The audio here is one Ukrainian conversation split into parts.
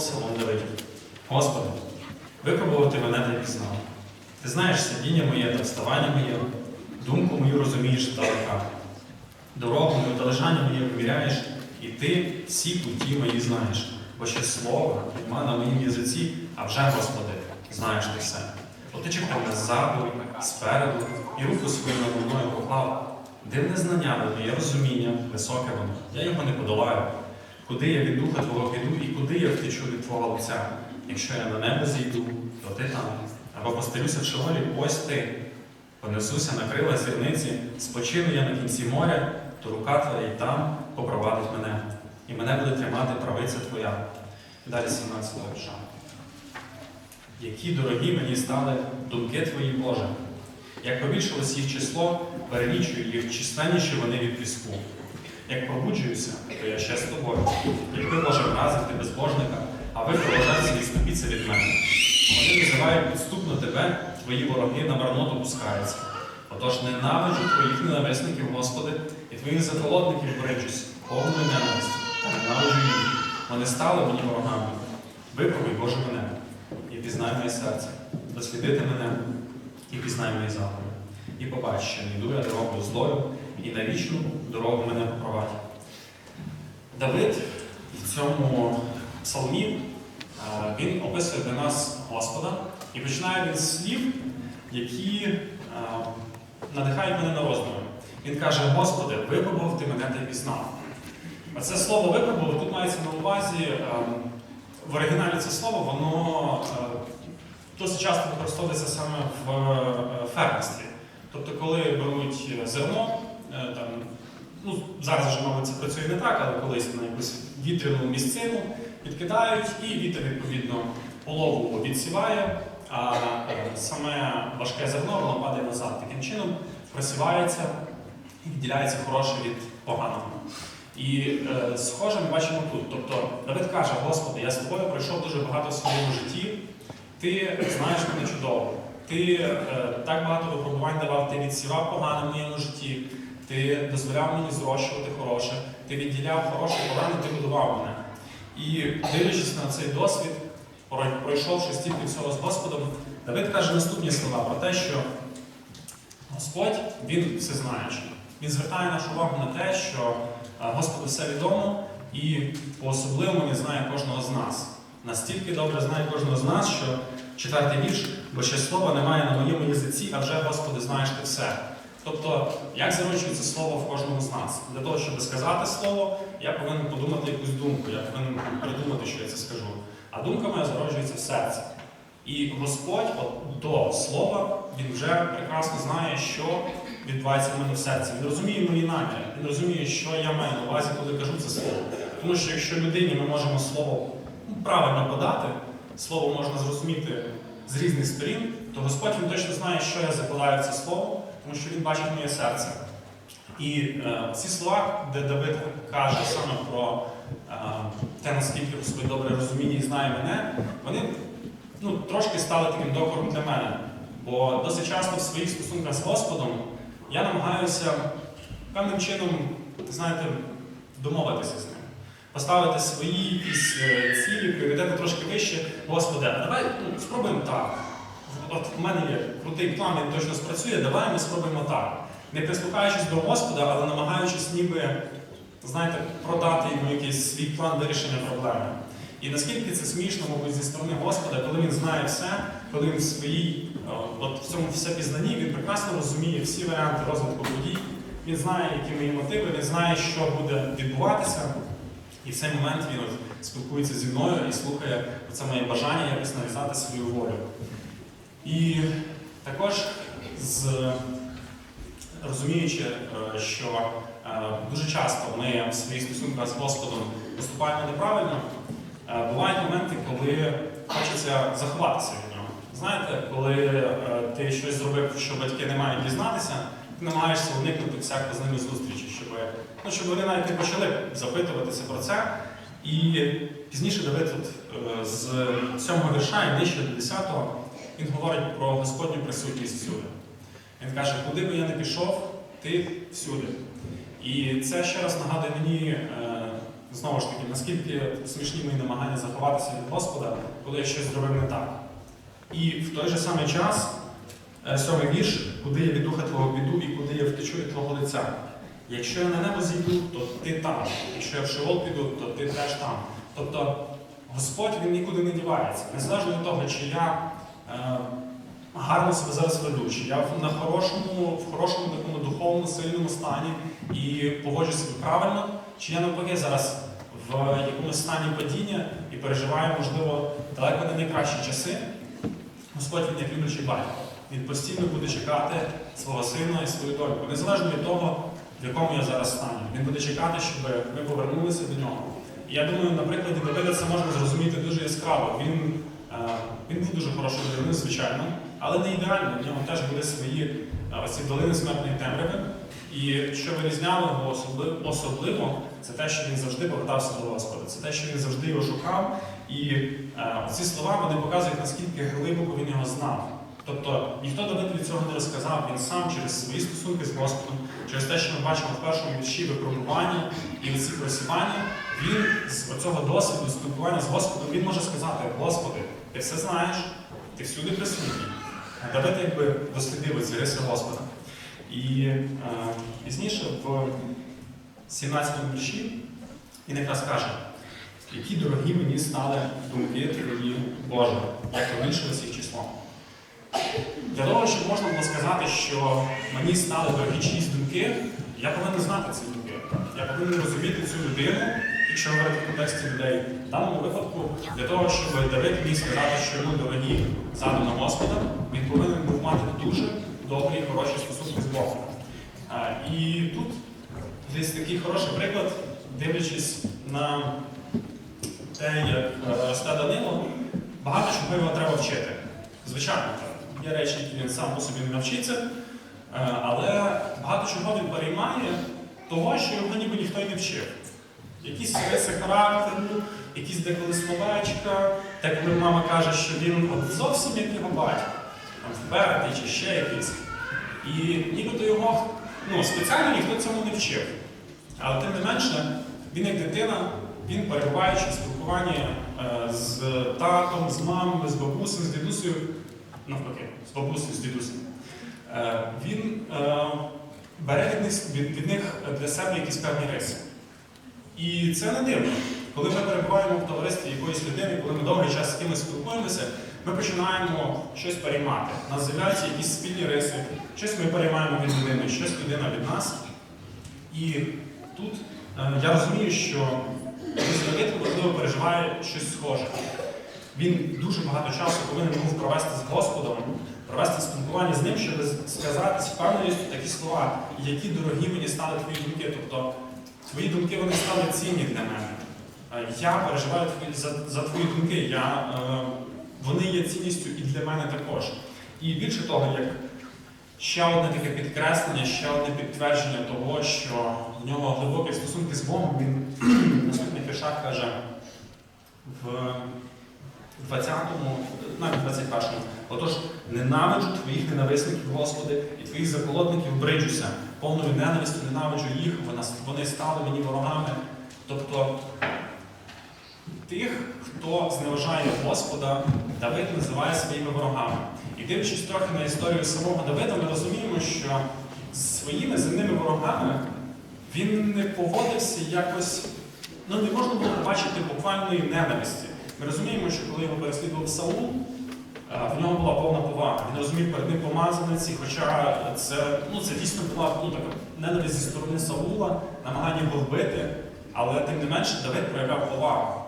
Псалом Давидів. Господи, випробувати мене та пізнав. Ти знаєш сидіння моє та вставання моє, думку мою розумієш далека. Дорогу мою та лежання моє виміряєш, і ти всі путі мої знаєш. Бо ще слово нема на моїм язиці, а вже, Господи, знаєш ти все. Отичив ти мене ззаду, спереду, і руку свою над мною поклав. Дивне знання, моє розуміння, високе воно, я його не подолаю. Куди я від духа Твого піду і куди я втечу від Твого лиця? Якщо я на небо зійду, то ти там. Або постелюся в шоломі, ось ти. Понесуся на крила зірниці, спочину я на кінці моря, то рука твоя й там попровадить мене, і мене буде тримати правиця твоя. Далі 17 вірша. Які дорогі мені стали думки твої, Боже. Як побільшилось їх число, перелічую їх численніші вони від піску. Як пробуджуюся, то я ще з тобою. Якби Боже вразити безбожника, а ви проважаєте відступіться від мене. Вони називають підступно тебе, твої вороги на марноту пускаються. Отож ненавиджу твоїх ненависників, Господи, і твоїх заколотників бриджусь, повною ненавистю, та ненавиджу їх. Вони стали мені ворогами. Випробуй, Боже, мене, і пізнай моє серце, дослідити мене і пізнай мої заповіді. І побач, що не йду я дорогою злою, і на дорогу мене попровадь. Давид в цьому псалмі е, він описує для нас Господа і починає він з слів, які е, надихають мене на роздуми. Він каже: Господи, випробував ти мене та пізнав. Це слово випробував тут мається на увазі. е, В оригіналі це слово, воно досить часто використовується саме в фермерстві. Тобто, коли беруть зерно, там, ну, зараз вже, мабуть, це працює не так, але колись на якусь вітряну місцину підкидають, і вітер, відповідно, полову відсіває, а е, саме важке зерно воно падає назад. Таким чином просівається і відділяється хороше від поганого. І е, схоже ми бачимо тут. Тобто Давид каже, Господи, я з тобою пройшов дуже багато в своєму житті, ти знаєш мене чудово. Ти е, так багато випробувань давав, ти відсівав погане в моєму житті, ти дозволяв мені зрощувати хороше, ти відділяв хороше, погане, ти будував мене. І дивлячись на цей досвід, пройшовши стільки всього з Господом, Давид каже наступні слова про те, що Господь він все знаючий. Він звертає нашу увагу на те, що е, Господу все відомо і по-особливому він знає кожного з нас. Настільки добре знає кожного з нас, що четвертий вірш, бо ще слова немає на моєму язиці, а вже, Господи, знаєш ти все. Тобто, як заручується слово в кожному з нас? Для того, щоб сказати слово, я повинен подумати якусь думку, я повинен придумати, що я це скажу. А думка моя зароджується в серці. І Господь от, до слова, він вже прекрасно знає, що відбувається в мене в серці. Він розуміє мої наміри, він розуміє, що я маю на увазі, коли кажу це слово. Тому що якщо людині ми можемо слово ну, правильно подати, слово можна зрозуміти з різних сторін, то Господь він точно знає, що я закладаю це слово, тому що він бачить моє серце. І е, ці слова, де Давид каже саме про е, те, наскільки Господь добре розуміє і знає мене, вони ну, трошки стали таким докором для мене. Бо досить часто в своїх стосунках з Господом я намагаюся певним чином, знаєте, домовитися з ним. Поставити свої якісь е, цілі, пріоритети трошки вище. Господи, давай ну, спробуємо так. От в мене є крутий план, він точно спрацює, давай ми спробуємо так. Не прислухаючись до Господа, але намагаючись ніби, знаєте, продати йому якийсь свій план вирішення проблеми. І наскільки це смішно, мабуть, зі сторони Господа, коли він знає все, коли він в своїй, от в цьому все пізнанні, він прекрасно розуміє всі варіанти розвитку подій, він знає, які мої мотиви, він знає, що буде відбуватися. І в цей момент він от спілкується зі мною і слухає це моє бажання якось нав'язати свою волю. І також з розуміючи, е, що е, дуже часто ми в своїх стосунках з Господом поступаємо неправильно, е, бувають моменти, коли хочеться заховатися від нього. Знаєте, коли ти щось зробив, що батьки не мають дізнатися, ти намагаєшся уникнути всяко з ними зустрічі, щоб, ну, щоб вони навіть не почали запитуватися про це. І пізніше Давид тут з 7 вірша і нижче до 10 він говорить про Господню присутність всюди. Він каже, куди би я не пішов, ти всюди. І це ще раз нагадує мені е, знову ж таки, наскільки смішні мої намагання заховатися від Господа, коли я щось зробив не так. І в той же самий час, е, сьомий вірш, куди я від духа твого піду і куди я втечу від твого лиця. Якщо я на небо зійду, то ти там. Якщо я в Шеол піду, то ти теж там. Тобто Господь він нікуди не дівається. Незалежно від того, чи я гарно себе зараз веду, чи я на хорошому, в хорошому такому духовному, сильному стані і поводжу себе правильно, чи я навпаки зараз в якомусь стані падіння і переживаю, можливо, далеко не найкращі часи. Господь він як люблячий батько. Він постійно буде чекати свого сина і свою доньку, незалежно від того, в якому я зараз стані. Він буде чекати, щоб ми повернулися до нього. І я думаю, на прикладі Давида це можна зрозуміти дуже яскраво. Він, е, він був дуже хорошою людиною, звичайно, але не ідеально. В нього теж були свої е, оці долини смертної темряви. І що вирізняло його особливо, особливо, це те, що він завжди повертався до Господа. Це те, що він завжди його шукав. І е, ці слова вони показують, наскільки глибоко він його знав. Тобто ніхто Давидові цього не розказав, він сам через свої стосунки з Господом, через те, що ми бачимо в першому вірші випробування і ці просівання, він з оцього досвіду спілкування з Господом, він може сказати, Господи, ти все знаєш, ти всюди присутній. Давид якби дослідив ці риси Господа. І е, пізніше в 17 вірші він якраз каже, які дорогі мені стали думки твої Боже, як побільшилось їх число. Для того, щоб можна було сказати, що мені стали чиїсь думки, я повинен знати ці думки. Я повинен розуміти цю людину, якщо говорити в контексті людей. В даному випадку, для того, щоб Давид міг сказати, що йому дорогі задано Господа, він повинен був мати дуже добрі і хороші стосунки з Богом. І тут десь такий хороший приклад, дивлячись на те, як е, росте Данило, багато чого його треба вчити. Звичайно, є речі, які він сам по собі не навчиться, е, але багато чого він переймає того, що його ніби ніхто й не вчив. Якісь риси характеру, якісь деколи словечка, те, коли мама каже, що він от зовсім як його батько, там впертий чи ще якийсь. І нібито його ну, спеціально ніхто цьому не вчив. Але тим не менше, він як дитина, він перебуваючи в спілкуванні е, з татом, з мамою, з бабусею, з дідусею, навпаки, з бабусею, з дідусем, е, він е, бере від них, для себе якісь певні риси. І це не дивно. Коли ми перебуваємо в товаристві якоїсь людини, коли ми довгий час з кимось спілкуємося, ми починаємо щось переймати. У нас з'являються якісь спільні риси, щось ми переймаємо від людини, щось людина від нас. І тут е, я розумію, що Давид, можливо, переживає щось схоже. Він дуже багато часу повинен був провести з Господом, провести спілкування з ним, щоб сказати з впевненістю такі слова, які дорогі мені стали твої думки. Тобто твої думки вони стали цінні для мене. Е, Я переживаю за, за твої думки. Я, е, вони є цінністю і для мене також. І більше того, як ще одне таке підкреслення, ще одне підтвердження того, що в нього глибокі стосунки з Богом, він в наступних каже в 20-му, навіть 21-му, отож, ненавиджу твоїх ненависників, Господи, і твоїх заколотників бриджуся, повною ненавистю ненавиджу їх, вони стали мені ворогами. Тобто тих, хто зневажає Господа, Давид називає своїми ворогами. І дивлячись трохи на історію самого Давида, ми розуміємо, що своїми земними ворогами він не поводився якось, ну не можна було побачити буквальної ненависті. Ми розуміємо, що коли його переслідував Саул, е, в нього була повна повага. Він розумів перед ним помазаниці, хоча це, ну, це дійсно була ну, така ненависть зі сторони Саула, намагання його вбити, але тим не менше Давид проявляв повагу.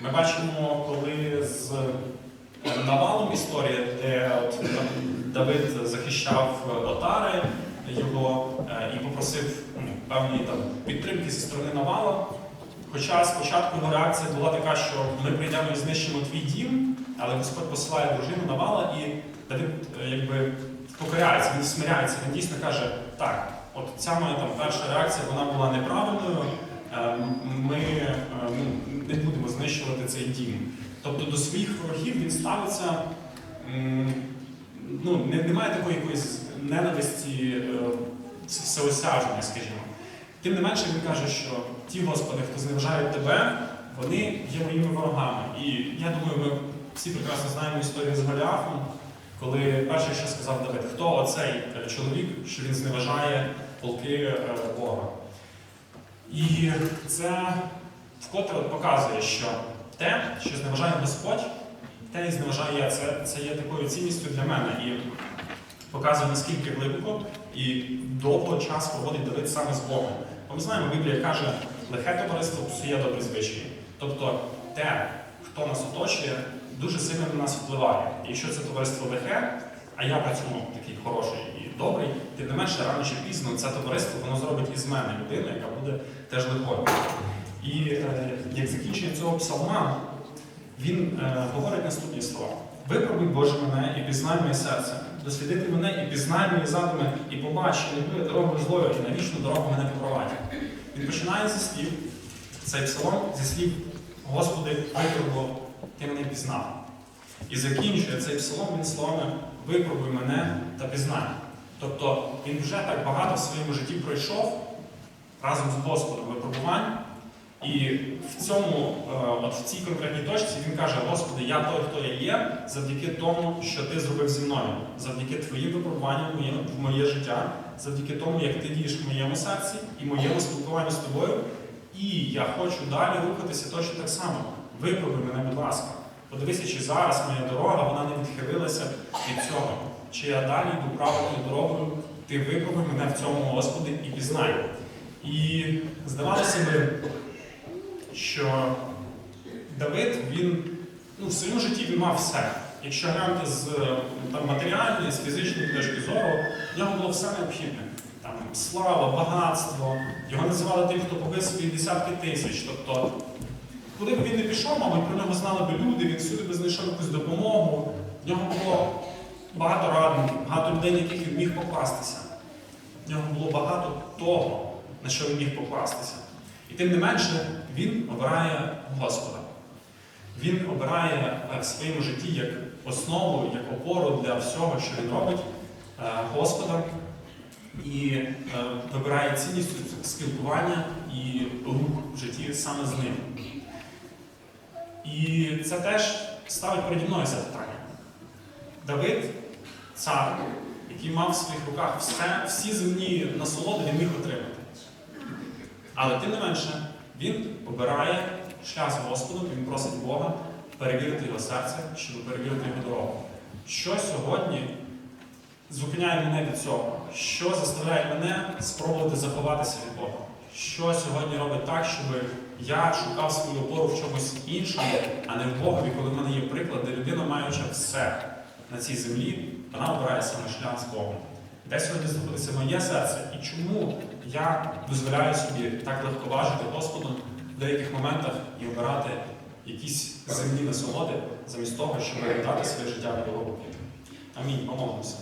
Ми бачимо, коли з е, Навалом історія, де от, там, Давид захищав е, отари його і попросив ну, певні там, підтримки зі сторони Навала. Хоча спочатку його реакція була така, що ми прийдемо і знищимо твій дім, але Господь посилає дружину Навала, і Давид е, якби покоряється, він смиряється, він дійсно каже, так, от ця моя там перша реакція вона була неправильною. е, Ми е, ну, не будемо знищувати цей дім. Тобто до своїх ворогів він ставиться, ну, немає такої якоїсь ненависті всеосяжної, скажімо. Тим не менше він каже, що ті, Господи, хто зневажають тебе, вони є моїми ворогами. І я думаю, ми всі прекрасно знаємо історію з Голіафом, коли перший, що сказав Давид, хто оцей е, чоловік, що він зневажає полки е, Бога. І це вкотре показує, що те, що зневажає Господь, те і зневажаю я. Це, це є такою цінністю для мене і показує, наскільки глибоко і довго час проводить Давид саме з Богом. Бо ми знаємо, Біблія каже, лихе товариство псує добрі звичаї. Тобто те, хто нас оточує, дуже сильно на нас впливає. І якщо це товариство лихе, а я цьому такий хороший і добрий, тим не менше рано чи пізно це товариство воно зробить із мене людину, яка буде теж лихою. І е, як закінчення цього псалма, він е, говорить наступні слова: Випробуй Боже мене і пізнай моє серце, дослідити мене і пізнай мої задуми, і побач, що не буде дорогою злою, і на вічну дорогу мене попровадь. Він починає зі слів, цей псалом зі слів Господи, випробував, ти мене пізнав. І закінчує цей псалом він словами випробуй мене та пізнай. Тобто він вже так багато в своєму житті пройшов разом з Господом випробувань. І в цьому, е, от в цій конкретній точці він каже: Господи, я той, хто я є, завдяки тому, що ти зробив зі мною, завдяки твоїм випробуванням в моє, життя, завдяки тому, як ти дієш в моєму серці і моєму спілкуванні з тобою. І я хочу далі рухатися точно так само. Випробуй мене, будь ласка. Подивися, чи зараз моя дорога вона не відхилилася від цього. Чи я далі йду правильною дорогою, ти випробуй мене в цьому, Господи, і пізнай. І здавалося би, що Давид, він ну, в своєму житті він мав все. Якщо глянути з там, матеріальної, з фізичної точки зору, в нього було все необхідне. Там, слава, багатство, його називали тим, хто побив собі десятки тисяч. Тобто, куди б він не пішов, мабуть, про нього знали б люди, він всюди би знайшов якусь допомогу. В нього було багато радників, багато людей, на яких він міг покластися. В нього було багато того, на що він міг покластися. І тим не менше, він обирає Господа. Він обирає е, в своєму житті як основу, як опору для всього, що він робить, е, Господа. І е, вибирає цінність спілкування і рух в житті саме з ним. І це теж ставить переді мною запитання. Давид, цар, який мав в своїх руках все, всі земні насолоди, він міг отримати. Але тим не менше, він обирає шлях з Господом, він просить Бога перевірити його серце, щоб перевірити його дорогу. Що сьогодні зупиняє мене від цього? Що заставляє мене спробувати заховатися від Бога? Що сьогодні робить так, щоб я шукав свою опору в чомусь іншому, а не в Богові, коли в мене є приклад, де людина, маючи все на цій землі, вона обирає саме шлях з Богом. Де сьогодні знаходиться моє серце і чому я дозволяю собі так легковажити Господом в деяких моментах і обирати якісь земні насолоди замість того, щоб віддати своє життя в його руки. Амінь. Помолимося.